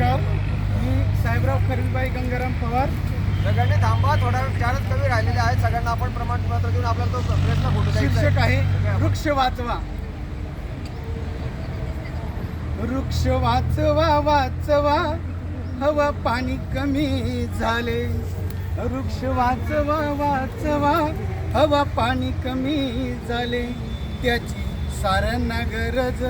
नमस्कार मी साहेबराव खरीदबाई गंगाराम पवार. सगळ्यांनी थांबा थोडा चारच कमी राहिलेले आहेत. सगळ्यांना आपण प्रमाणपत्र देऊन आपल्याला तो प्रश्न फोटो शीर्षक आहे. आहे वृक्ष वाचवा. वृक्ष वाचवा वाचवा. हवा पाणी कमी झाले. वृक्ष वाचवा वाचवा. हवा पाणी कमी झाले. त्याची साऱ्यांना गरज.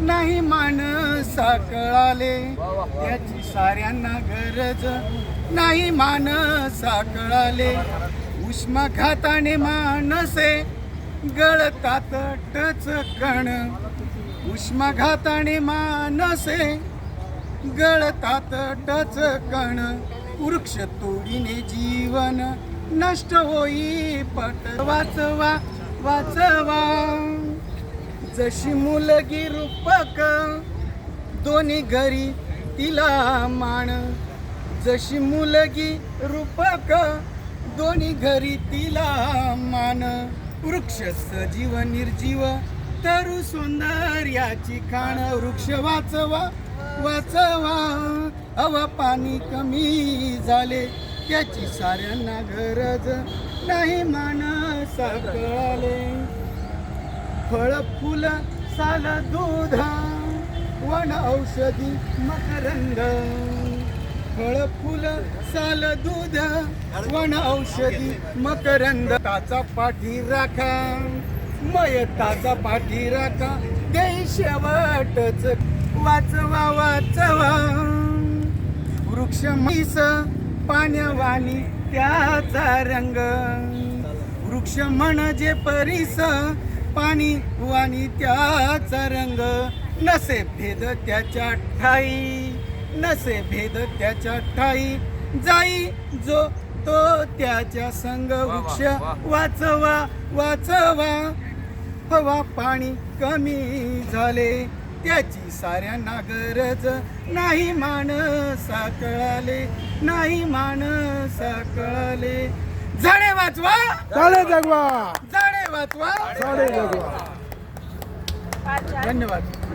नाही माणसा कळाले त्याची साऱ्यांना गरज. नाही माणसा कळाले उष्माघाताने माणसे गळतात टच कण. उष्माघाताने मानसे गळतात टच कण. वृक्ष तोडीने जीवन नष्ट होई पट वाचवा वाचवा. जशी मुलगी रूपक दोन्ही घरी तिला मान. जशी मुलगी रूपक दोन्ही घरी तिला मान. वृक्ष सजीव निर्जीव तरु सौंदर्याची खाण. वृक्ष वाचवा वाचवा हवा पाणी कमी झाले. त्याची साऱ्यांना गरज नाही माणसा कळाले फळ फुल साल दूध वन औषधी मकरंद. फळ फुल साल दूध वन औषधी मकरंद. ताचा पाठी राखा मयताचा पाठी राखा दे शेवटच. वाचवा वाचवा. वृक्ष म्हैस पाण्यावानी त्याचा रंग. वृक्ष म्हणजे परिस पाणी वाणी त्याचा रंग. नसे भेद त्याच्या ठाई नसे भेद त्याच्या ठाई. जाई जो तो त्याच्या संग वृक्ष वाचवा वाचवा. हवा पाणी कमी झाले त्याची साऱ्यांना गरज नाही माणसा कळाले नाही माणसा कळाले. झाडे वाचवा. झाडे जगवा. झाडे जगवा. धन्यवाद.